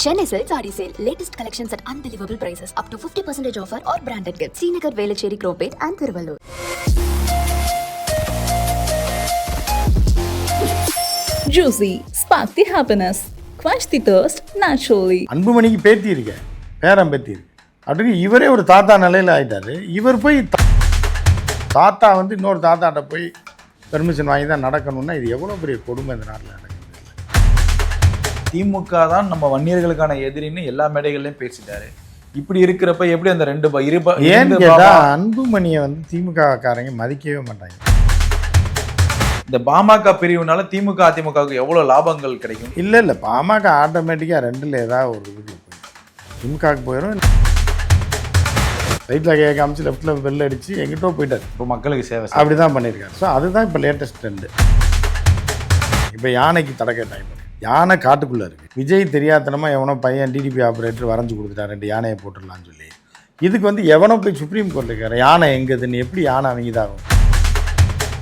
Chennai Silk Saree Sale. Latest collections at unbelievable prices. Up to 50% offer or branded gifts. Srinagar, Velachery, Cropate and Thiruvallur. Juicy, spark the happiness. Quench the thirst naturally. அன்புமணிக்கு பேத்தி இருக்க பேரன் பேத்தி இருக்கு அப்படின்னு இவரே ஒரு தாத்தா நிலையில் ஆயிட்டாரு இவர் போய் தா- தாத்தா வந்து இன்னொரு தாத்தாட்ட போய் பெர்மிஷன் வாங்கி தான் நடக்கணும்னா இது எவ்வளோ பெரிய கொடுமை இந்த நாட்டில் திமுக தான் நம்ம வன்னியர்களுக்கான எதிரின்னு எல்லா மேடைகள்லயும் பேசிட்டாரு. இப்படி இருக்கிறப்ப எப்படி அந்த ரெண்டு இரு பாமா- அன்புமணியை வந்து திமுக காரங்க மதிக்கவே மாட்டாங்க. இந்த பாமக பிரிவுனால திமுக அதிமுகவுக்கு எவ்வளவு லாபங்கள் கிடைக்கும்? இல்லை இல்லை பாமக ஆட்டோமேட்டிக்காக ரெண்டில் ஏதாவது ஒரு இதுக்கு திமுகவுக்கு போயிடும். ரைட்டில் கேட்க காமிச்சு லெஃப்ட்டில் பெல் அடித்து எங்கிட்டோ போயிட்டார். இப்போ மக்களுக்கு சேவை. அப்படி தான் பண்ணியிருக்காரு. ஸோ அதுதான் இப்போ லேட்டஸ்ட் ட்ரெண்டு இப்போ யானைக்கு தடை கேட்டாங்க. பாரு. யானை காட்டுக்குள்ளே இருக்குது விஜய் தெரியாதனமாக எவனோ பையன் டிடிபி ஆப்ரேட்டர் வரைஞ்சி கொடுத்துட்டான் ரெண்டு யானையை போட்டுடலான்னு சொல்லி. இதுக்கு வந்து எவனோ போய் சுப்ரீம் கோர்ட்டில் இருக்கிற யானை எங்கேதுன்னு எப்படி யானை அவங்க இதாகும்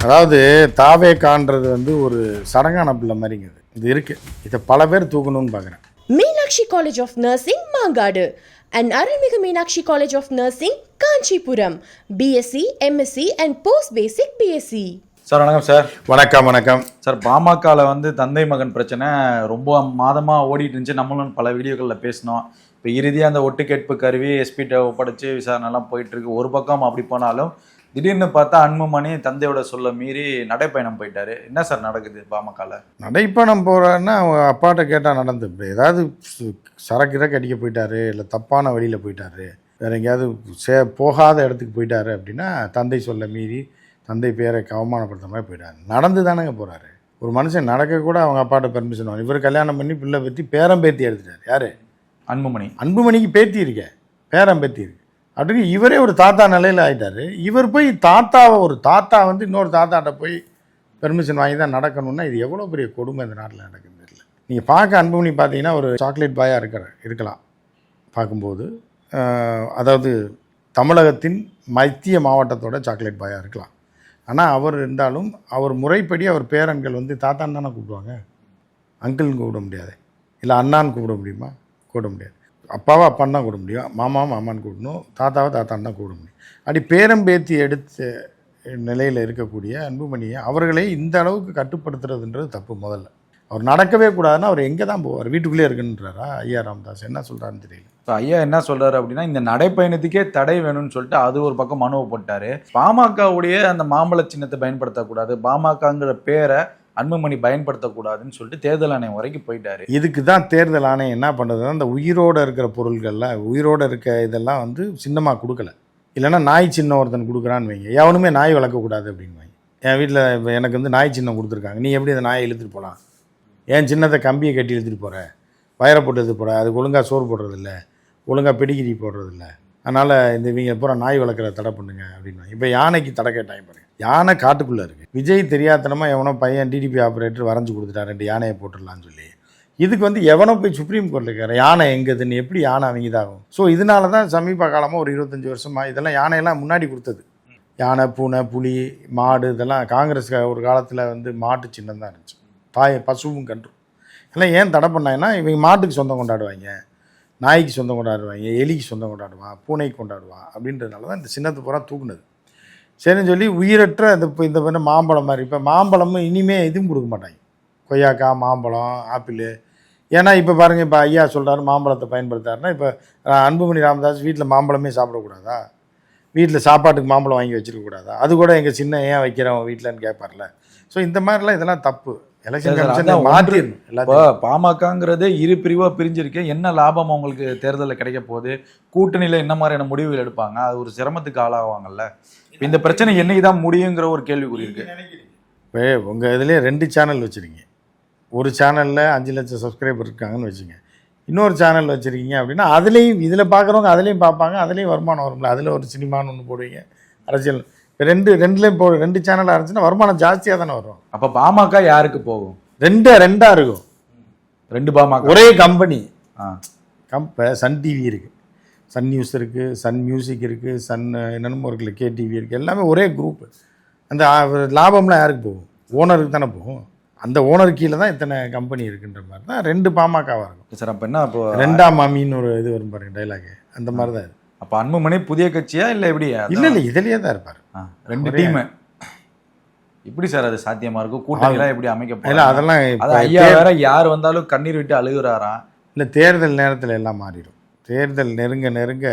அதாவது தாவே காண்றது வந்து ஒரு சடங்கான பிள்ளை மாதிரிங்கிறது இது இருக்குது இதை பல பேர் தூக்கணும்னு பார்க்குறேன் Meenakshi college of nursing Mangadu. And அருள்மிகு Meenakshi college of nursing Kanchipuram. BSc MSc and post basic BSc sir வணக்கம் சார். வணக்கம் வணக்கம். சார் பாமகல வந்து தந்தை மகன் பிரச்சனை ரொம்ப மாதமா ஓடிட்டு இருந்துச்சு. நம்மளும் பல வீடியோக்கள்ல பேசினோம். இப்போ இறுதியாக அந்த ஒட்டு கேட்பு கருவி எஸ்பிட்ட ஒப்படைச்சு விசாரணை எல்லாம் போயிட்டு இருக்கு. ஒரு பக்கம் அப்படி போனாலும் திடீர்னு பார்த்தா அன்புமணி தந்தையோட சொல்ல மீறி நடைப்பயணம் போயிட்டாரு. என்ன சார் நடக்குது பாமகல? நடைப்பணம் போகிறான்னா அவங்க அப்பாட்ட கேட்டால் நடந்து. ஏதாவது சரக்கு இறக்கு அடிக்க போயிட்டாரு இல்லை தப்பான வழியில் போயிட்டாரு வேற எங்கேயாவது சே போகாத இடத்துக்கு போயிட்டாரு அப்படின்னா தந்தை சொல்ல மீறி தந்தை பேரை அவமானப்படுத்த மாதிரி போயிட்டாரு. நடந்து தானேங்க போகிறாரு ஒரு மனுஷன் நடக்க கூட அவங்க அப்பாட்ட பெர்மிஷன் வாங்க இவர் கல்யாணம் பண்ணி பிள்ளை பற்றி பேரம் பேத்தி எடுத்துட்டார். யார்? அன்புமணி. அன்புமணிக்கு பேத்தி இருக்க. பேரம் பேத்தி இருக்கு. அப்படின்னு இவரே ஒரு தாத்தா நிலையில் ஆயிட்டாரு. இவர் போய் தாத்தாவை ஒரு தாத்தா வந்து இன்னொரு தாத்தாட்ட போய் பெர்மிஷன் வாங்கி தான் நடக்கணும்னா இது எவ்வளோ பெரிய கொடுமை இந்த நாட்டில் நடக்குது தெரியல. நீங்கள் பார்க்க அன்புமணி பார்த்தீங்கன்னா ஒரு சாக்லேட் பாயாக இருக்கிற இருக்கலாம். பார்க்கும்போது அதாவது தமிழகத்தின் மத்திய மாவட்டத்தோட சாக்லேட் பாயாக இருக்கலாம். ஆனால் அவர் இருந்தாலும் அவர் முறைப்படி அவர் பேரன்கள் வந்து தாத்தான்னு தானே கூப்பிடுவாங்க? அங்கிள்னு கூப்பிட முடியாது. இல்லை அண்ணான்னு கூப்பிட முடியுமா? கூப்பிட முடியாது. அப்பாவை அப்பான்னு தான் கூப்பிட முடியும். மாமா மாமான்னு கூப்பிடணும். தாத்தாவை தாத்தான்னு தான் கூப்பிட முடியும். அப்படி பேரம்பேத்தி எடுத்த நிலையில் இருக்கக்கூடிய அன்புமணியை அவர்களை இந்த அளவுக்கு கட்டுப்படுத்துறதுன்றது தப்பு முதல்ல. அவர் நடக்கவே கூடாதுன்னா அவர் எங்கே தான் போவார்? வீட்டுக்குள்ளே இருக்குன்றாரா ஐயா ராமதாஸ்? என்ன சொல்கிறாருன்னு தெரியல. இப்போ ஐயா என்ன சொல்றாரு அப்படின்னா இந்த நடைப்பயணத்துக்கே தடை வேணும்னு சொல்லிட்டு அது ஒரு பக்கம் மனுவை போட்டாரு. பாமகவுடைய அந்த மாம்பழ சின்னத்தை பயன்படுத்தக்கூடாது பாமகங்கிற பேரை அன்புமணி பயன்படுத்தக்கூடாதுன்னு சொல்லிட்டு தேர்தல் ஆணையம் வரைக்கும் போயிட்டாரு. இதுக்கு தான் தேர்தல் ஆணையம் என்ன பண்ணுறதுன்னா இந்த உயிரோடு இருக்கிற பொருள்கள்லாம் உயிரோடு இருக்க இதெல்லாம் வந்து சின்னமாக கொடுக்கல. இல்லைன்னா நாய் சின்னம் ஒருத்தன் கொடுக்குறான்னு வைங்க. எவனுமே நாய் வளர்க்கக்கூடாது அப்படின்னு வைங்க. என் வீட்டில் எனக்கு வந்து நாய் சின்னம் கொடுத்துருக்காங்க. நீ எப்படி அந்த நாயை இழுத்துட்டு போகலாம் என் சின்னத்தை கம்பியை கட்டி எழுதிட்டு போகிறேன் வயரை போட்டு எடுத்து போகிற அதுக்கு ஒழுங்காக சோறு போடுறதில்ல. ஒழுங்காக பெடிகிரி போடுறதில்ல. அதனால் இந்த இவங்க பூரா நாய் வளர்க்குற தடை பண்ணுங்க அப்படின்னு. இப்போ யானைக்கு தடை கேட்டாங்க பாருங்க. யானை காட்டுக்குள்ளே இருக்குது விஜய் தெரியாதனமாக எவனோ பையன் டிடிபி ஆப்ரேட்டர் வரைஞ்சி கொடுத்துட்டான் ரெண்டு யானையை போட்டுடலான்னு சொல்லி. இதுக்கு வந்து எவனோ போய் சுப்ரீம் கோர்ட்டில் இருக்கிற யானை எங்கதுன்னு? எப்படி யானை அவங்க இதாகும் ஸோ இதனால தான் சமீப காலமாக ஒரு இருபத்தஞ்சி வருஷமாக இதெல்லாம் யானையெல்லாம் முன்னாடி கொடுத்தது. யானை பூனை புலி மாடு இதெல்லாம் காங்கிரஸ் ஒரு காலத்தில் வந்து மாட்டு சின்னம் தான் இருந்துச்சு. தாய் பசுவும் கன்றும். எல்லாம் ஏன் தடை பண்ணாங்கன்னா இவங்க மாட்டுக்கு சொந்தம் கொண்டாடுவாங்க. நாய்க்கு சொந்தம் கொண்டாடுவாங்க எலிக்கு சொந்தம் கொண்டாடுவான் பூனைக்கு கொண்டாடுவான் அப்படின்றதுனால தான் இந்த சின்னத்தை பூரா தூக்குனது. சரின்னு சொல்லி உயிரற்ற இந்த இப்போ இந்த பண்ண மாம்பழம் மாதிரி இப்போ மாம்பழமும் இனிமே எதுவும் கொடுக்க மாட்டாங்க. கொய்யாக்காய் மாம்பழம் ஆப்பிள். ஏன்னா இப்போ பாருங்கள் இப்போ ஐயா சொல்கிறாரு மாம்பழத்தை பயன்படுத்தாருன்னா இப்போ அன்புமணி ராமதாஸ் வீட்டில் மாம்பழமே சாப்பிடக்கூடாதா? வீட்டில் சாப்பாட்டுக்கு மாம்பழம் வாங்கி வச்சுருக்கக்கூடாதா? அது கூட எங்கள் சின்ன ஏன் வைக்கிறவன் வீட்டிலன்னு கேட்பார்ல. ஸோ இந்த மாதிரிலாம் இதெல்லாம் தப்பு. இப்போ பாமகங்கிறதே இரு பிரிவா பிரிஞ்சிருக்கு. என்ன லாபம் அவங்களுக்கு தேர்தலில் கிடைக்க போகுது? கூட்டணியில என்ன மாதிரியான முடிவுகள் எடுப்பாங்க? அது ஒரு சிரமத்துக்கு ஆளாவாங்கல்ல. இந்த பிரச்சனை என்னைக்கு தான் முடியுங்கிற ஒரு கேள்விக்குறி இருக்கு இப்போ உங்கள் இதுலேயே ரெண்டு சேனல் வச்சுருக்கீங்க. ஒரு சேனலில் அஞ்சு லட்சம் சப்ஸ்கிரைபர் இருக்காங்கன்னு வச்சுங்க. இன்னொரு சேனல் வச்சுருக்கீங்க அப்படின்னா அதுலேயும் இதில் பார்க்குறவங்க அதுலேயும் பார்ப்பாங்க அதுலேயும் வருமானம் வரும்ல. அதில் ஒரு சினிமான்னு ஒன்று போடுவீங்க. அரசியல் ரெண்டு ரெண்டுலேயும் போ ரெண்டு சேனலாக இருந்துச்சுன்னா வருமானம் ஜாஸ்தியாக தானே வரும். அப்ப பாமக யாருக்கு போகும்? ரெண்டே ரெண்டாக இருக்கும். ரெண்டு பாமக. ஒரே கம்பெனி ஆ. கம்ப சன் டிவி இருக்குது சன் நியூஸ் இருக்குது சன் மியூசிக் இருக்குது சன் என்னென்னமோ இருக்குல்ல கே டிவி இருக்குது எல்லாமே ஒரே குரூப் அந்த லாபம்லாம் யாருக்கு போகும்? ஓனருக்கு தானே போகும். அந்த ஓனர் கீழே தான் இத்தனை கம்பெனி இருக்குன்ற மாதிரி தான் ரெண்டு பாமகவாக இருக்கும். சார் அப்போ என்ன இப்போ ரெண்டாம் மாமின்னு ஒரு இது வரும் பாருங்க டைலாக் அந்த மாதிரி தான் அப்போ அன்புமணி புதிய கட்சியா இல்லை எப்படி? இல்லை இல்லை இதுலேயே தான் இருப்பார். ரெண்டு டீம். எப்படி சார் அது சாத்தியமா இருக்கும்? கூட்டணிலாம் எப்படி அமைக்க இல்லை? அதெல்லாம் ஐயா வேற யார் வந்தாலும் கண்ணீர் விட்டு அழுகுறாராம் இல்லை தேர்தல் நேரத்தில் எல்லாம் மாறிடும். தேர்தல் நெருங்க நெருங்க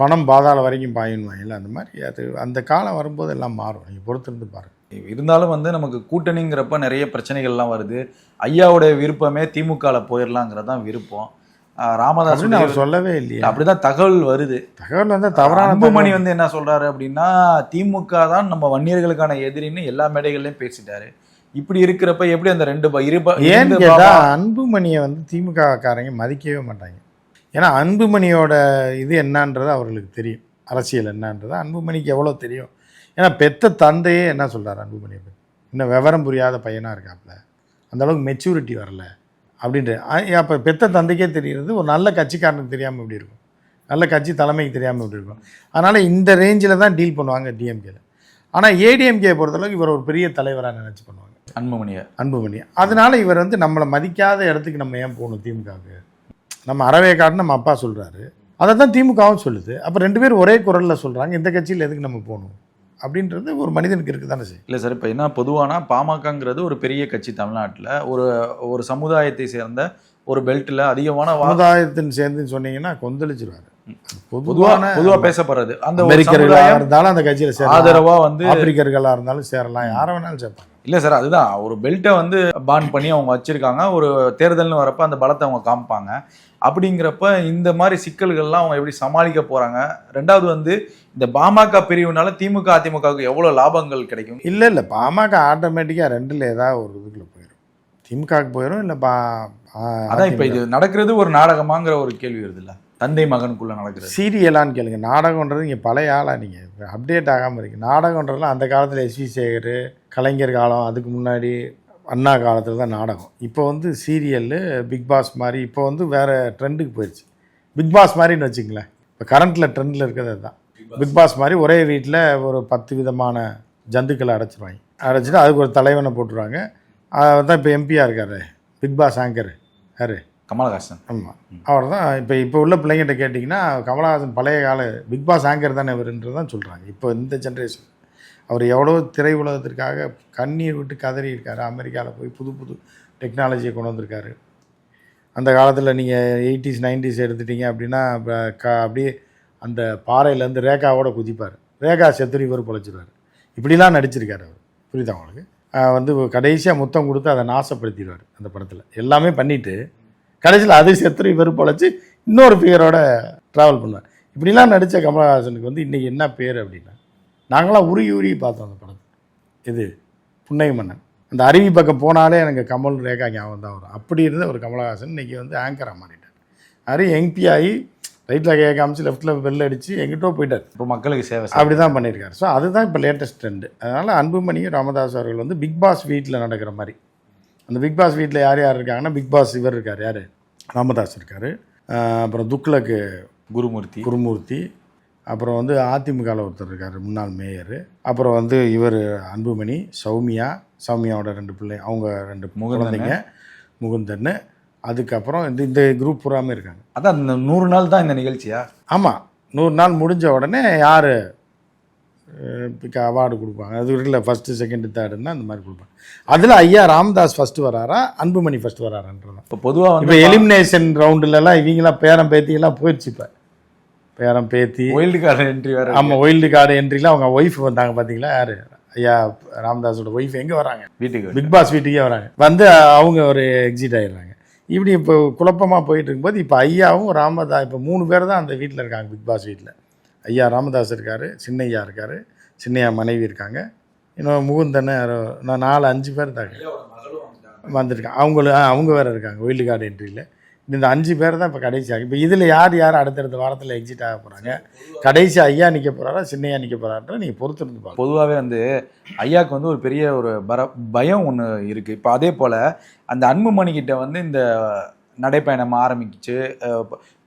பணம் பாதாள வரைக்கும் பாயின்வாங்கல்ல அந்த மாதிரி அது அந்த காலம் வரும்போது எல்லாம் மாறும். நீங்கள் பொறுத்திருந்து பாருங்க. இருந்தாலும் வந்து நமக்கு கூட்டணிங்கிறப்ப நிறைய பிரச்சனைகள்லாம் வருது. ஐயாவுடைய விருப்பமே திமுகல போயிடலாங்கிறது தான் விருப்பம். ராமதாஸ் அவர் சொல்லவே இல்லையா. அப்படிதான் தகவல் வருது. தகவல் வந்து தவறான அன்புமணி. வந்து என்ன சொல்றாரு அப்படின்னா திமுக தான் நம்ம வன்னியர்களுக்கான எதிரின்னு எல்லா மேடைகள்லயும் பேசிட்டாரு. இப்படி இருக்கிறப்ப எப்படி அந்த ரெண்டு ப- இரு பாபா- அன்புமணியை வந்து திமுக காரங்க மதிக்கவே மாட்டாங்க. ஏன்னா அன்புமணியோட இது என்னன்றது அவர்களுக்கு தெரியும். அரசியல் என்னன்றது அன்புமணிக்கு எவ்வளோ தெரியும். ஏன்னா பெத்த தந்தையே என்ன சொல்றாரு அன்புமணியை பத்தி? இன்னும் விவரம் புரியாத பையனா இருக்காப்புல அந்த அளவுக்கு மெச்சூரிட்டி வரல. அப்படின்ற அப்போ பெத்த தந்தைக்கே தெரிகிறது ஒரு நல்ல கட்சிக்காரனுக்கு தெரியாமல் எப்படி இருக்கும்? நல்ல கட்சி தலைமைக்கு தெரியாமல் எப்படி இருக்கும்? அதனால் இந்த ரேஞ்சில் தான் டீல் பண்ணுவாங்க டிஎம்கேல ஆனால் ஏடிஎம்கே பொறுத்தளவுக்கு இவர் ஒரு பெரிய தலைவராக நினச்சி பண்ணுவாங்க. அன்புமணிய. அன்புமணி அதனால இவர் வந்து நம்மளை மதிக்காத இடத்துக்கு நம்ம ஏன் போகணும் திமுகவுக்கு? நம்ம அறவே காட்டு நம்ம அப்பா சொல்கிறாரு அதை தான் திமுகவும் சொல்லுது. அப்போ ரெண்டு பேரும் ஒரே குரலில் சொல்கிறாங்க இந்த கட்சியில் எதுக்கு நம்ம போகணும்? அப்படின்றது ஒரு மனிதனுக்கு இருக்குது தானே செய்யும் இல்ல சார் இப்ப என்ன பொதுவானா பாமகங்கிறது ஒரு பெரிய கட்சி தமிழ்நாட்டுல. ஒரு ஒரு சமுதாயத்தை சேர்ந்த ஒரு பெல்ட்ல அதிகமான சமுதாயத்தின் சேர்ந்து சொன்னீங்கன்னா கொந்தளிச்சிருவாரு. பொதுவா பொதுவான பொதுவா பேசப்படுறது. அந்த அமெரிக்கர்களாக இருந்தாலும் அந்த கட்சியில் சேரலாம். ஆதரவா வந்து ஆப்பிரிக்கர்களாக இருந்தாலும் சேரலாம். யாரை வேணாலும் சேர்ப்பாங்க இல்ல சார் அதுதான். ஒரு பெல்ட்டை வந்து பான் பண்ணி அவங்க வச்சிருக்காங்க. ஒரு தேர்தல்னு வரப்ப அந்த பலத்தை அவங்க காமிப்பாங்க. அப்படிங்கிறப்ப இந்த மாதிரி சிக்கல்கள்லாம் அவங்க எப்படி சமாளிக்க போறாங்க? ரெண்டாவது வந்து இந்த பாமக பிரிவுனால திமுக அதிமுகவுக்கு எவ்வளவு லாபங்கள் கிடைக்கும்? இல்லை இல்லை. பாமக ஆட்டோமேட்டிக்காக ரெண்டில் ஏதாவது ஒரு இதுக்குள்ள போயிடும் திமுகவுக்கு போயிடும் இல்லை பா அதான் இப்ப இது நடக்கிறது ஒரு நாடகமாங்கிற ஒரு கேள்வி வருது இல்ல? தந்தை மகனுக்குள்ள நடக்கிறது. சீரியலான்னு கேளுங்க. நாடகன்றது இங்கே பழைய ஆளாக நீங்கள் அப்டேட் ஆகாமல் இருக்கு. நாடகன்றதுலாம் அந்த காலத்தில் எஸ்வி சேகர் கலைஞர் காலம் அதுக்கு முன்னாடி அண்ணா காலத்தில் தான் நாடகம். இப்போ வந்து சீரியல்லு பிக் பாஸ் மாதிரி இப்போ வந்து வேறு ட்ரெண்டுக்கு போயிடுச்சு பிக் பாஸ் மாதிரின்னு வச்சுங்களேன் இப்போ கரண்ட்டில் ட்ரெண்டில் இருக்கிறது அதுதான். Bigg Boss. மாதிரி ஒரே வீட்டில் ஒரு பத்து விதமான ஜந்துக்களை அடைச்சிருவாங்க. அடைச்சிட்டு அதுக்கு ஒரு தலைவனை போட்டுருவாங்க. அவர் தான் இப்போ எம்பியாக இருக்காரு. பிக் பாஸ் ஆங்கர் யார்? கமலஹாசன். ஆமாம் அவர் தான் இப்போ இப்போ உள்ள பிள்ளைங்கிட்ட கேட்டிங்கன்னா கமலஹாசன் பழைய கால பிக் பாஸ் ஆங்கர் தானே இவருன்றது தான் சொல்கிறாங்க இப்போ இந்த ஜென்ரேஷன் அவர் எவ்வளோ திரை உலகத்திற்காக கண்ணீர் விட்டு கதறி இருக்காரு. அமெரிக்காவில் போய் புது புது டெக்னாலஜியை கொண்டு வந்திருக்காரு. அந்த காலத்தில் நீங்கள் எயிட்டிஸ் நைன்டிஸ் எடுத்துட்டீங்க அப்படின்னா க அப்படியே அந்த பாறையிலேருந்து ரேகாவோட குதிப்பார். ரேகா செத்துரு இவர் பொழைச்சிருவார். இப்படிலாம் நடிச்சிருக்காரு அவர். புரியுதா உங்களுக்கு? ஆஹ் வந்து கடைசியாக முத்தம் கொடுத்து அதை நாசப்படுத்திடுவார் அந்த படத்தில். எல்லாமே பண்ணிவிட்டு கடைசியில் அது செத்துரு இவர் பொழைச்சி இன்னொரு பேரோட ட்ராவல் பண்ணுவார். இப்படிலாம் நடித்த கமலஹாசனுக்கு வந்து இன்றைக்கி என்ன பேர் அப்படின்னா நாங்களாம் உருகி உருகி பார்த்தோம் அந்த படத்தை. இது புன்னகை மன்னன் அந்த அருவி பக்கம் போனாலே எனக்கு கமல் ரேகா ஞாபகம் தான் வரும். அப்படி இருந்த ஒரு கமலஹாசன் இன்றைக்கி வந்து ஆங்கராக மாறிட்டார். அது எம்பி ஆகி ரைட்டில் கே காமிச்சு லெஃப்ட்டில் பெல் அடித்து எங்கிட்டோ போயிட்டார். இப்போ மக்களுக்கு சேவை அப்படி தான் பண்ணியிருக்காரு. ஸோ அதுதான் இப்போ லேட்டஸ்ட் ட்ரெண்டு அதனால் அன்புமணியும் ராமதாஸ் அவர்கள் வந்து பிக் பாஸ் வீட்டில் நடக்கிற மாதிரி. அந்த பிக் பாஸ் வீட்டில் யார் யார் இருக்காங்கன்னா பிக் பாஸ் இவர் இருக்கார். யார்? ராமதாஸ் இருக்கார். அப்புறம் துக்ளக்கு குருமூர்த்தி. குருமூர்த்தி. அப்புறம் வந்து அதிமுகவில் ஒருத்தர் இருக்கார் முன்னாள் மேயர். அப்புறம் வந்து இவர் அன்புமணி சௌமியா சௌமியாவோட ரெண்டு பிள்ளை அவங்க ரெண்டு. குழந்தைங்க முகுந்தன் அதுக்கப்புறம் இந்த இந்த குரூப் பூராமே இருக்காங்க. அதான் இந்த நூறு நாள் தான் இந்த நிகழ்ச்சியா? ஆமாம் நூறு நாள் முடிஞ்ச உடனே யார் அவார்டு கொடுப்பாங்க. அது இருக்குல்ல ஃபஸ்ட்டு செகண்டு தேர்டுன்னா அந்த மாதிரி கொடுப்பாங்க. அதில் ஐயா ராமதாஸ் ஃபஸ்ட்டு வராரா அன்புமணி ஃபஸ்ட்டு வராரான்றது இப்போ பொதுவா இப்போ எலிமினேஷன் ரவுண்டுலலாம் இவங்களாம் பேரம் பேத்தியெல்லாம் போயிடுச்சு இப்போ. பேரம் பேத்தி ஒயில்டு கார்டு என்ட்ரி வேற. ஆமாம் ஒயில்டு கார்டு என்ட்ரியில் அவங்க ஒய்ஃப் வந்தாங்க பார்த்தீங்களா யார்? ஐயா ராமதாஸோட ஒய்ஃப் எங்கே வராங்க? வீட்டுக்கு பிக் பாஸ் வீட்டுக்கே வராங்க. வந்து அவங்க ஒரு எக்ஸிட் ஆயிடுறாங்க. இப்படி இப்போ குழப்பமாக போயிட்டு இருக்கும்போது இப்போ ஐயாவும் ராமதா இப்போ மூணு பேர் தான் அந்த வீட்டில் இருக்காங்க பிக் பாஸ் வீட்டில். ஐயா ராமதாஸ் இருக்கார் சின்னையா இருக்கார் சின்னையா மனைவி இருக்காங்க. இன்னும் முகுந்தன்னு யாரோ நான் நாலு அஞ்சு பேர் தாங்க வந்திருக்காங்க. அவங்கள அவங்க வேறு இருக்காங்க ஒயில்டு கார்டு என்ட்ரியில் இந்த அஞ்சு பேர் தான் இப்போ கடைசியாக இப்போ இதில் யார் யார் அடுத்தடுத்த வாரத்தில் எக்ஸிட் ஆக போகிறாங்க கடைசி ஐயா நிற்க போகிறாரா சின்னையா நிற்க போகிறான்ற நீங்கள் பொறுத்திருந்து பாருங்க. பொதுவாகவே வந்து ஐயாக்கு வந்து ஒரு பெரிய ஒரு பர பயம் ஒன்று இருக்கு. இப்போ அதே போல அந்த அன்புமணி கிட்ட வந்து இந்த நடைப்பயணம் ஆரம்பிச்சு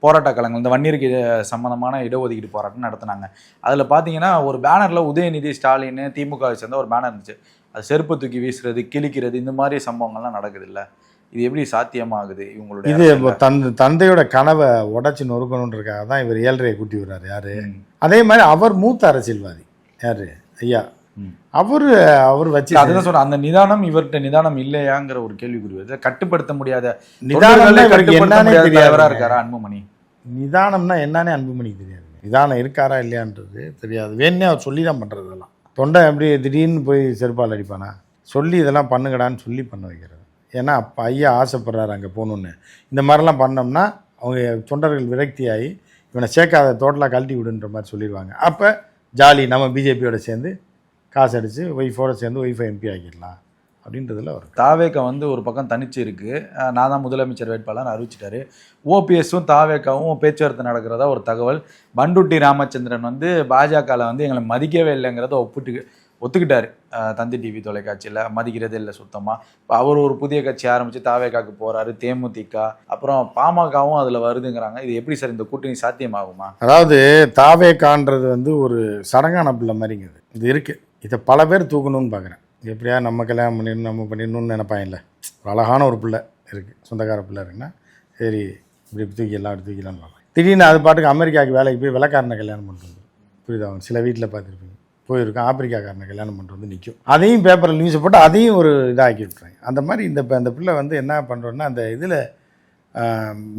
போராட்ட களங்கள் இந்த வன்னியருக்கு சம்பந்தமான இடஒதுக்கீடு போராட்டம் நடத்தினாங்க அதில் பார்த்தீங்கன்னா ஒரு பேனரில் உதயநிதி ஸ்டாலின் திமுக வை சேர்ந்த ஒரு பேனர் இருந்துச்சு அது செருப்பு தூக்கி வீசுறது கிழிக்கிறது இந்த மாதிரி சம்பவங்கள்லாம் நடக்குது இல்ல இது எப்படி சாத்தியமாகுது இவங்களுடைய இது? தன் தந்தையோட கனவை உடைச்சு நொறுக்கணுன்றக்காக தான் இவர் ஏழ்றையை கூட்டி விடுறாரு யாரு. அதே மாதிரி அவர் மூத்த அரசியல்வாதி யாரு ஐயா. அவர் அவர் வச்சு அதுதான் சொல்றேன். அந்த நிதானம் இவர்கிட்ட நிதானம் இல்லையாங்கிற ஒரு கேள்விக்குறி வருது. கட்டுப்படுத்த முடியாத தெரியாது. இருக்காரா அன்புமணி? நிதானம்னா என்னன்னே அன்புமணிக்கு தெரியாது. நிதானம் இருக்காரா இல்லையான்றது தெரியாது. வேணே அவர் சொல்லி தான் பண்ணுறது இதெல்லாம். தொண்டை எப்படி திடீர்னு போய் செருப்பால் அடிப்பானா? சொல்லி இதெல்லாம் பண்ணுங்கடான்னு சொல்லி பண்ண வைக்கிறது. ஏன்னா அப்போ ஐயா ஆசைப்படுறாரு அங்கே போகணுன்னு இந்த மாதிரிலாம் பண்ணோம்னா அவங்க தொண்டர்கள் விரக்தியாகி இவனை சேர்க்காத டோட்டலாக கழட்டி விடுன்ற மாதிரி சொல்லிடுவாங்க. அப்போ ஜாலி நம்ம பிஜேபியோட சேர்ந்து காசு அடித்து ஒய்ஃபோட சேர்ந்து ஒய்ஃபை எம்பி ஆக்கிடலாம். அப்படின்றதுல ஒரு தாவேக்கா வந்து ஒரு பக்கம் தனிச்சு இருக்கு. அஹ் நான் தான் முதலமைச்சர் வேட்பாளர் அறிவிச்சிட்டாரு. ஓபிஎஸும் தாவேக்காவும் பேச்சுவார்த்தை நடக்கிறதா ஒரு தகவல். பண்டுட்டி ராமச்சந்திரன் வந்து பாஜகவில் வந்து எங்களை மதிக்கவே இல்லைங்கிறத ஒப்பிட்டு ஒத்துக்கிட்டாரு. தந்தி டிவி தொலைக்காட்சியில். மதிக்கிறதே இல்லை சுத்தமாக இப்போ அவர் ஒரு புதிய கட்சி ஆரம்பித்து தாவேக்காக்கு போகிறாரு தேமுதிக. அப்புறம் பாமகவும் அதில் வருதுங்கிறாங்க. இது எப்படி சார் இந்த கூட்டணி சாத்தியமாகுமா? அதாவது தாவேக்கான்றது வந்து ஒரு சடங்கான பிள்ளை மாதிரிங்கிறது இது. இருக்குது இதை பல பேர் தூக்கணும்னு பார்க்குறேன் எப்படியா நம்ம கல்யாணம் பண்ணிடணும் நம்ம பண்ணிடணும்னு நினைப்பான் இல்லை. ஒரு அழகான ஒரு பிள்ளை இருக்குது சொந்தக்கார பிள்ளை இருக்குன்னா சரி இப்படி தூக்கிடலாம் அப்படி தூக்கிடலாம்னு பார்ப்பேன் திடீர்னு அது பாட்டுக்கு அமெரிக்காவுக்கு வேலைக்கு போய் வெள்ளக்காரனை கல்யாணம் பண்ணிட்டு வந்து புரியுதா? சில வீட்டில் பார்த்துருப்பீங்க. போயிருக்கோம் ஆப்பிரிக்காக்காரனை கல்யாணம் பண்ணிட்டு வந்து நிற்கும் அதையும் பேப்பரில் நியூஸை போட்டு அதையும் ஒரு இதாக்கி விட்றாங்க அந்த மாதிரி இந்த இப்போ அந்த பிள்ளை வந்து என்ன பண்ணுறோன்னா அந்த இதில்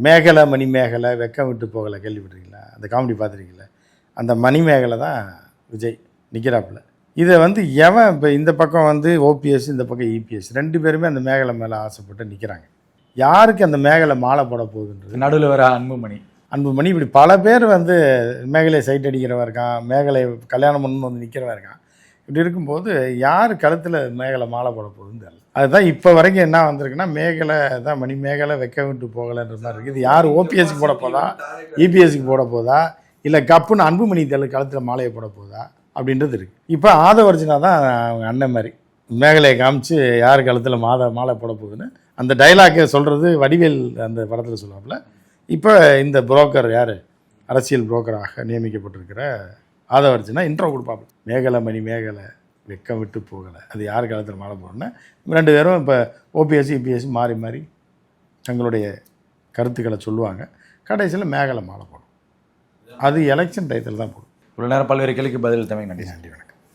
மேகலை மணி மேகலை வெக்கம் விட்டு போகலை கேள்விப்பட்டிருக்கீங்களா? அந்த காமெடி பார்த்துருக்கீங்களா? அந்த மணி மேகலை தான் விஜய் நிற்கிறாப்புல இதை வந்து எவன் இப்போ இந்த பக்கம் வந்து ஓபிஎஸ் இந்த பக்கம் இபிஎஸ் ரெண்டு பேருமே அந்த மேகலை மேலே ஆசைப்பட்டு நிற்கிறாங்க யாருக்கு அந்த மேகலை மாலை போட போகுதுன்றது? நடுவில் வர அன்புமணி. அன்புமணி இப்படி பல பேர் வந்து மேகலையை சைட் அடிக்கிறவன் இருக்கான் மேகலை கல்யாணம் பண்ணணும்னு வந்து நிற்கிறவன் இருக்கான். இப்படி இருக்கும்போது யார் கழுத்தில் மேகலை மாலை போட போகுதுன்னு தெரியல. அதுதான் இப்போ வரைக்கும் என்ன வந்திருக்குன்னா மேகலை தான் மணி மேகலை வைக்க விட்டு போகலைன்ற மாதிரி இருக்குது. இது யார் ஓபிஎஸ்க்கு போட போதா? இபிஎஸ்க்கு போட போதா? இல்லை கப்புன்னு அன்புமணி தெரியல கழுத்தில் மாலையை போட போதா? அப்படின்றது இருக்குது இப்போ ஆதவர்ஜினா தான் அவங்க அண்ணன் மாதிரி. மேகலையை காமிச்சு யார் காலத்தில் மாத மாலை போட போகுதுன்னு அந்த டைலாக்கை சொல்கிறது வடிவேல் அந்த படத்தில் சொல்லுவாப்புல. இப்போ இந்த புரோக்கர் யார்? அரசியல் புரோக்கராக நியமிக்கப்பட்டிருக்கிற ஆதவர்ஜினா இன்ட்ரோ கொடுப்பாப்புல. மேகலை மணி மேகலை வெக்கம் விட்டு போகலை. அது யார் காலத்தில் மாலை போடணும்னா ரெண்டு பேரும் இப்போ ஓபிஎஸ் இபிஎஸ் மாறி மாறி தங்களுடைய கருத்துக்களை சொல்லுவாங்க. கடைசியில் மேகலை மாலை போடும். அது எலெக்ஷன் டயத்தில் தான் போடும். இவ்வளோ நேரம் பல்வேறு கேள்விக்கு பதில் தமிழ் நன்றி நன்றி